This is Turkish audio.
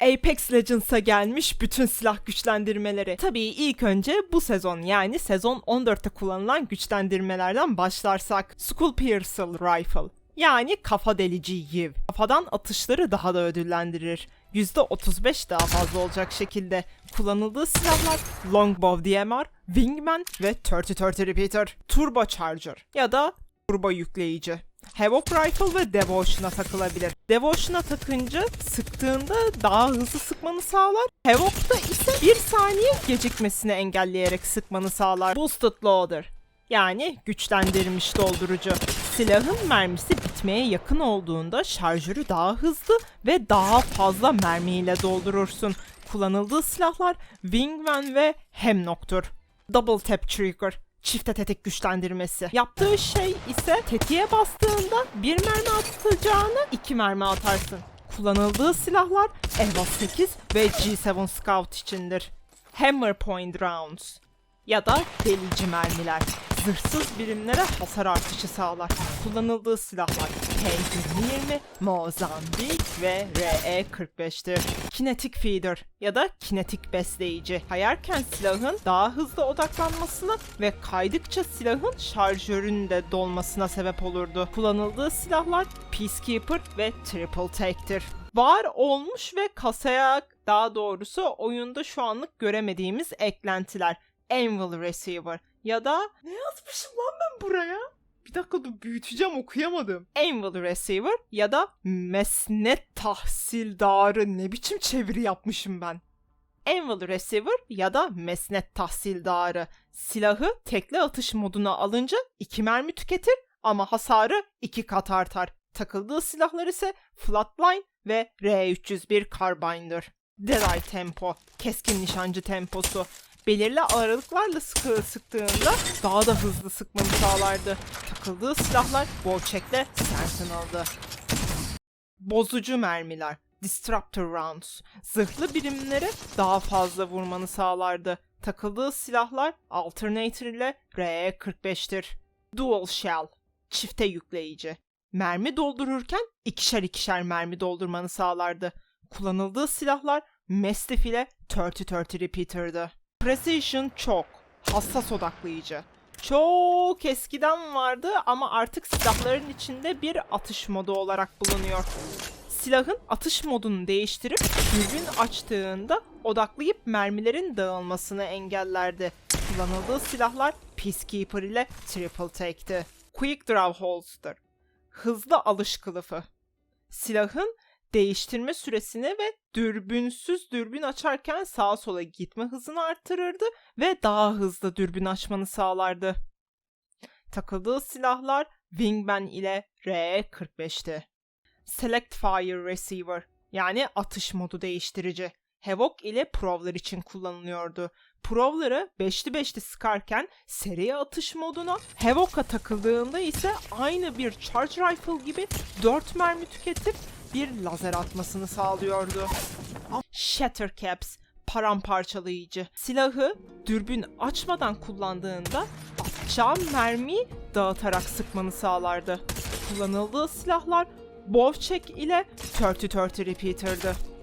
Apex Legends'a gelmiş bütün silah güçlendirmeleri. Tabii ilk önce bu sezon yani sezon 14'te kullanılan güçlendirmelerden başlarsak. Skull Piercer Rifle yani kafa delici yiv. Kafadan atışları daha da ödüllendirir. %35 daha fazla olacak şekilde kullanıldığı silahlar Longbow DMR, Wingman ve 3030 Repeater, Turbo Charger ya da turbo yükleyici. Havoc Rifle ve Devotion'a takılabilir. Devotion'a takınca sıktığında daha hızlı sıkmanı sağlar. Havoc'ta ise bir saniye gecikmesini engelleyerek sıkmanı sağlar. Boosted Loader yani güçlendirilmiş doldurucu. Silahın mermisi bitmeye yakın olduğunda şarjörü daha hızlı ve daha fazla mermiyle doldurursun. Kullanıldığı silahlar Wingman ve Hemnock'tur. Double Tap Trigger çifte tetik güçlendirmesi. Yaptığı şey ise tetiğe bastığında bir mermi atacağını iki mermi atarsın. Kullanıldığı silahlar Eva 8 ve G7 Scout içindir. Hammer Point Rounds ya da delici mermiler. Zırhsız birimlere hasar artışı sağlar. Kullanıldığı silahlar K-20, Mozambik ve RE-45'tir. Kinetic Feeder ya da kinetik besleyici. Kayarken silahın daha hızlı odaklanmasına ve kaydıkça silahın şarjörün de dolmasına sebep olurdu. Kullanıldığı silahlar Peacekeeper ve Triple Take'tir. Var olmuş ve kasaya daha doğrusu oyunda şu anlık göremediğimiz eklentiler. Anvil Receiver ya da ne yazmışım lan ben buraya? Bir dakika dur büyüteceğim okuyamadım. Anvil Receiver ya da Mesnet Tahsildarı ne biçim çeviri yapmışım ben. Anvil Receiver ya da Mesnet Tahsildarı silahı tekli atış moduna alınca iki mermi tüketir ama hasarı iki kat artar. Takıldığı silahlar ise Flatline ve R301 Carbine'dır. Eye Tempo, keskin nişancı temposu belirli aralıklarla sıkı sıktığında daha da hızlı sıkmanı sağlardı. Takıldığı silahlar Bowcheck'le Sentinel'dı. Bozucu mermiler, Disruptor Rounds, zırhlı birimlere daha fazla vurmanı sağlardı. Takıldığı silahlar Alternator ile RE-45'tir. Dual Shell, çifte yükleyici. Mermi doldururken ikişer ikişer mermi doldurmanı sağlardı. Kullanıldığı silahlar Mastiff ile 30-30 Repeater'dı. Precision çok hassas odaklayıcı. Çok eskiden vardı ama artık silahların içinde bir atış modu olarak bulunuyor. Silahın atış modunu değiştirip dürbün açtığında odaklayıp mermilerin dağılmasını engellerdi. Kullanıldığı silahlar Peacekeeper ile Triple Take'ti. Quick Draw Holster Hızlı alış kılıfı. Silahın değiştirme süresini ve dürbünsüz dürbün açarken sağa sola gitme hızını artırırdı ve daha hızlı dürbün açmanı sağlardı. Takıldığı silahlar Wingman ile R45'ti. Select Fire Receiver yani atış modu değiştirici. Havoc ile Prowler için kullanılıyordu. Prowler'ı 5'li 5'li sıkarken seri atış moduna, Havoc'a takıldığında ise aynı bir Charge Rifle gibi 4 mermi tüketip bir lazer atmasını sağlıyordu. Shatter Caps paramparçalayıcı. Silahı dürbün açmadan kullandığında atacağın mermiyi dağıtarak sıkmanı sağlardı. Kullanıldığı silahlar Bowcheck ile 30-30 Repeater'dı.